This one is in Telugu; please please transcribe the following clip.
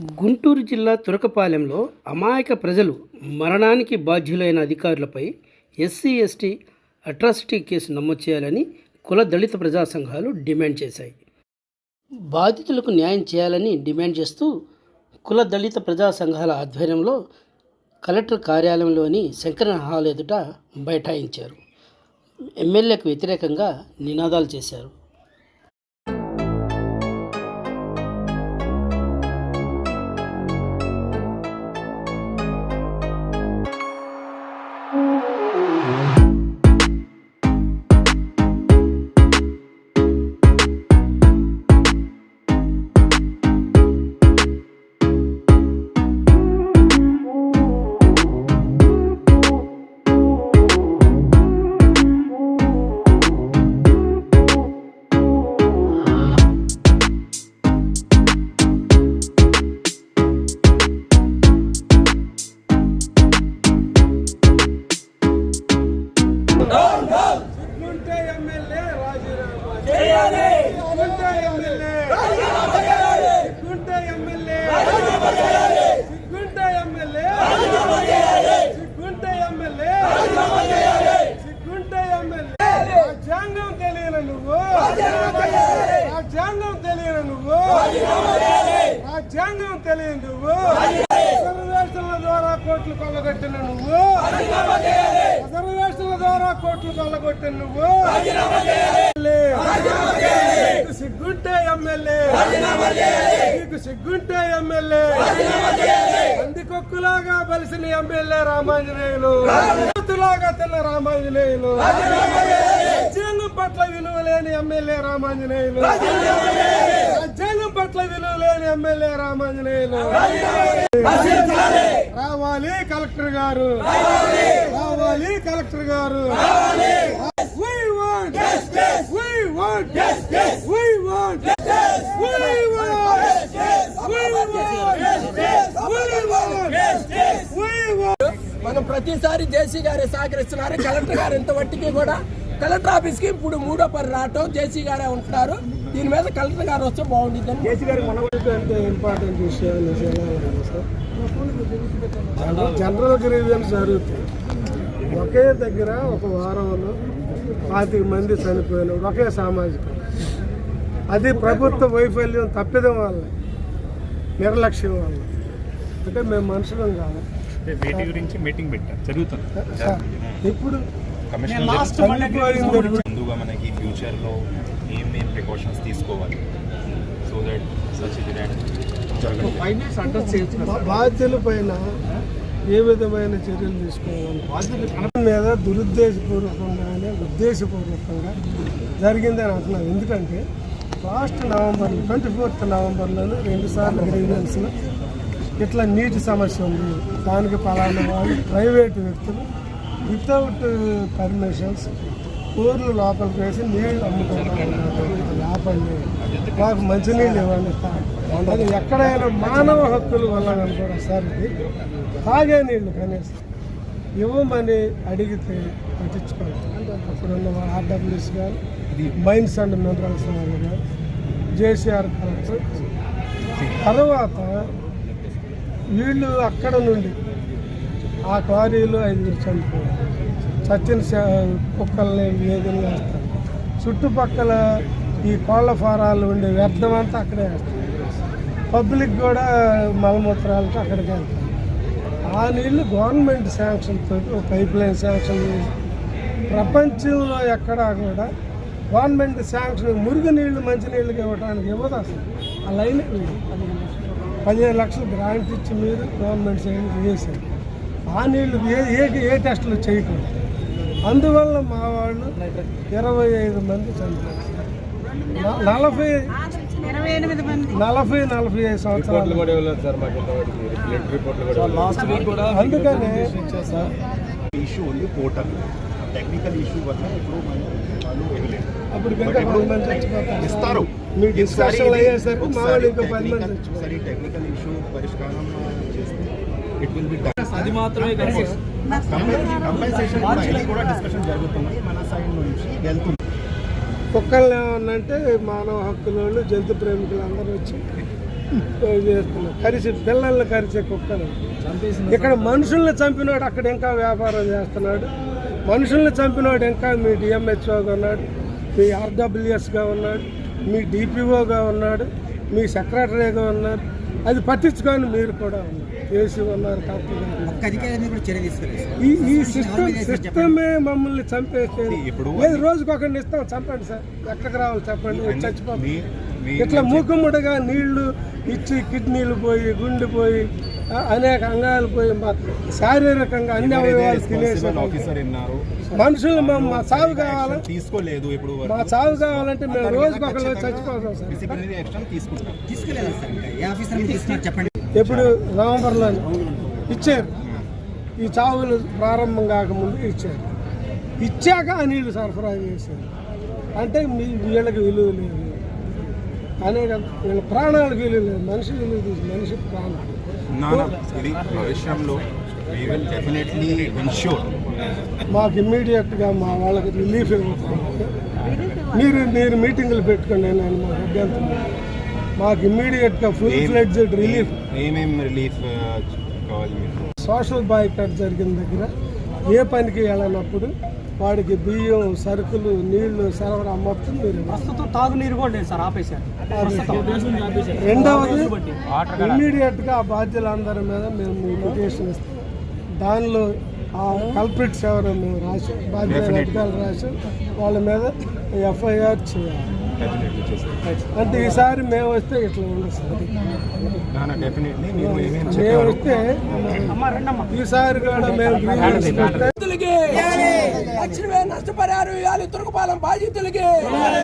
గుంటూరు జిల్లా తురకపాలెంలో అమాయక ప్రజలు మరణానికి బాధ్యులైన అధికారులపై ఎస్సీ ఎస్టీ అట్రాసిటీ కేసు నమోదు చేయాలని కుల దళిత ప్రజా సంఘాలు డిమాండ్ చేశాయి. బాధితులకు న్యాయం చేయాలని డిమాండ్ చేస్తూ కుల దళిత ప్రజా సంఘాల ఆధ్వర్యంలో కలెక్టర్ కార్యాలయంలోని శంకరన్ హాల్ ఎదుట బైఠాయించారు. ఎమ్మెల్యేకు వ్యతిరేకంగా నినాదాలు చేశారు. రాజ్యాంగం తెలియను నువ్వు. రాజీనామా చేయాలి రాజ్యాంగం తెలియని నువ్వు. రిజర్వేషన్ల ద్వారా కోట్లు కొల్లగొట్టిన నువ్వు. రిజర్వేషన్ల ద్వారా కోట్లు కొల్లగొట్టిన నువ్వు. సిగ్గుంటే ఎమ్మెల్యే. నీకు సిగ్గుంటే ఎమ్మెల్యే. అందుకొక్కులాగా బలిసిన ఎమ్మెల్యే రామాంజనేయులు. లాగా తిన్న రామాంజనేయులు. పట్ల విలువ లేని ఎమ్మెల్యే రామాంజనేయులు రాజ్యాంగం పట్ల విలువ లేని ఎమ్మెల్యే రామాంజనేయులు రావాలి కలెక్టర్ గారు రావాలి కలెక్టర్ గారు We want justice. We want justice. We want justice. We want justice. We want justice. We want justice. We want మనం ప్రతిసారి జేసీ గారే సహకరిస్తున్నారు కలెక్టర్ గారు ఇంత మట్టికి కూడా కలెక్టర్ ఆఫీస్కి ఇప్పుడు మూడో పని రావటం జేసీ గారే ఉంటున్నారు. దీని మీద కలెక్టర్ గారు వస్తే బాగుంటుంది అంటే ఇంపార్టెంట్ విషయాలు సార్? జనరల్ గ్రీవియన్స్ జరుగుతాయి. ఒకే దగ్గర ఒక వారంలో పాతిక మంది చనిపోయిన ఒకే సామాజికం. అది ప్రభుత్వ వైఫల్యం తప్పిదం వల్ల నిర్లక్ష్యం వల్ల. అంటే మేము మనుషులం కాదు. వీటి గురించి మీటింగ్ పెట్టాం జరుగుతుంది. సార్ ఇప్పుడు కమిషనర్ ముందుగా మనకి ఫ్యూచర్లో ఏమేం ప్రికాషన్స్ తీసుకోవాలి? సో దట్ సచ్ ఇన్సిడెంట్ బాధ్యుల పైన ఏ విధమైన చర్యలు తీసుకోవాలి? మీద దురుద్దేశపూర్వకంగానే ఉద్దేశపూర్వకంగా జరిగిందని అంటున్నాను ఎందుకంటే లాస్ట్ నవంబర్ ట్వంటీ ఫోర్త్ నవంబర్లోనే రెండు సార్లు గ్రీవెన్స్లో ఇట్లా నీటి సమస్య ఉంది. దానికి పలానా వాళ్ళు ప్రైవేటు వ్యక్తులు వితౌట్ పర్మిషన్స్ uh, ఊర్లు లోపలికి వేసి నీళ్ళు అమ్ముకుంటా ఆపండి మాకు మంచినీళ్ళు ఇవ్వండి. అది ఎక్కడైనా మానవ హక్కులు వల్ల కూడా సార్ ఇది. తాగే నీళ్ళు కనీసం ఇవ్వమని అడిగితే పట్టించుకోవాలి అప్పుడున్న ఆర్డబ్ల్యూస్ కానీ మైన్స్ అండ్ మినరల్స్ కానీ జేసీఆర్ కలెక్టర్. తర్వాత వీళ్ళు అక్కడ నుండి ఆ క్వారీలో ఐదుగురు చనిపోయారు. చచ్చిన కుక్కల్ని వేదిని వేస్తారు. చుట్టుపక్కల ఈ కోళ్ళ ఫారాలు ఉండే వ్యర్థం అంతా అక్కడే వేస్తారు. పబ్లిక్ కూడా మలమూత్రాలతో అక్కడికి వెళ్తారు. ఆ నీళ్ళు గవర్నమెంట్ శాంక్షన్తో పైప్ లైన్ శాంక్షన్ ప్రపంచంలో ఎక్కడా కూడా గవర్నమెంట్ శాంక్షన్ మురుగు నీళ్ళు మంచినీళ్ళకి ఇవ్వడానికి ఇవ్వదు అసలు. ఆ లైన్ పదిహేను లక్షలు గ్రాంట్ ఇచ్చి మీరు గవర్నమెంట్ సైడ్ చేశారు. ఆ నీళ్ళు ఏ ఏ టెస్టులు చేయకూడదు. అందువల్ల మా వాళ్ళు ఇరవై ఐదు మంది చనిపోయారు. నలభై నలభై నలభై ఐదు సంవత్సరాలు. అందుకనే ఇష్యూ ఉంది పోర్టల్ టెక్నికల్ ఇష్యూ వల్ల ఇప్పుడు అప్పుడు ఇస్తారు. మీ డిస్కషన్ అయ్యేసరికి మా వాళ్ళు ఇంకా పది మంది చచ్చిపోతారు. ఒకసారి టెక్నికల్ ఇష్యూ పరిష్కారం చేస్తే ఇట్ విల్ బి అది మాత్రమే కంపెన్సేషన్ కూడా ఇది కూడా డిస్కషన్ జరుగుతుంది. మన సైడ్ నుంచి వెళ్తుంది. కుక్కల్ని ఏమన్నంటే మానవ హక్కుల వాళ్ళు జంతు ప్రేమికులు అందరూ వచ్చి చేస్తున్నారు. కరిచి పిల్లల్ని కరిచే కుక్కలు. ఇక్కడ మనుషుల్ని చంపినాడు అక్కడ ఇంకా వ్యాపారం చేస్తున్నాడు. మనుషుల్ని చంపినాడు ఇంకా మీ డిఎంహెచ్ఓగా ఉన్నాడు మీ ఆర్డబ్ల్యూఎస్గా ఉన్నాడు మీ డిపిఓగా ఉన్నాడు మీ సెక్రటరీగా ఉన్నారు అది పట్టించుకొని మీరు కూడా ఉన్నారు. తీసుకోలేదు. సార్. ఈ ఈ సిస్టమ్ సిస్టమే మమ్మల్ని ఇప్పుడు లేదు రోజుకి ఒకరిని ఇస్తాం చంపండి సార్. ఎక్కడికి రావాలి చెప్పండి మీ- ఇట్లా మూకుమ్మడిగా నీళ్ళు ఇచ్చి కిడ్నీలు పోయి గుండె పోయి అనేక అంగాలు పోయి మా శారీరకంగా అన్ని అవయవాలు తినేసి రెస్పాన్సిబుల్ ఆఫీసర్ ఉన్నారు మనుషులు మా సాగు కావాలి తీసుకోలేదు ఇప్పుడు మా సాగు కావాలంటే మేము రోజుకి ఒకరు చచ్చిపోతాం సార్. చెప్పండి. ఎప్పుడు నవంబర్లో ఇచ్చారు. ఈ చావులు ప్రారంభం కాకముందు ఇచ్చారు. ఇచ్చాక ఆ నీళ్ళు సరఫరా చేశారు. అంటే మీ వీళ్ళకి విలువ లేదు. అనేక వీళ్ళ ప్రాణాలకు విలువ లేదు. మనిషి విలువ తీసి మనిషి ప్రాణం. నాన్న ఇది భవిష్యంలో వీ విల్ డెఫినెట్లీ ఇన్షూర్ మాకు ఇమ్మీడియట్గా మా వాళ్ళకి రిలీఫ్ ఇవ్వకపోతే మీరు మీరు మీటింగులు పెట్టుకోండి నేను మాకు అభ్యంతరం. మాకు ఇమ్మీడియట్గా ఫుల్ ఫ్లెడ్జెడ్ రిలీఫ్ ఏమేం రిలీఫ్ కావాలి మీకు? సోషల్ బాయ్కాట్ జరిగిన దగ్గర ఏ పనికి వెళ్ళనప్పుడు వాడికి బియ్యం సరుకులు నీళ్ళు సరఫరా మొత్తం మీరు. ప్రస్తుతం తాగునీరు కూడా లేదు సార్ ఆపేశారు. రెండవది ఇమ్మీడియట్గా ఆ బాధ్యులందరి మీద మేము పిటిషన్ ఇస్తాం. దానిలో ఆ కల్ప్రిట్స్ ఎవరో మేము రాసి బాధ్యుల అధికారులు రాసి వాళ్ళ మీద ఎఫ్ఐఆర్ చేయాలి. అంటే ఈసారి మేము వస్తే ఇట్లా ఉండదు మేము వస్తే ఈసారి కూడా మేము నష్టపరిహారం ఇవ్వాలి తురకపాలెం బాధితులకి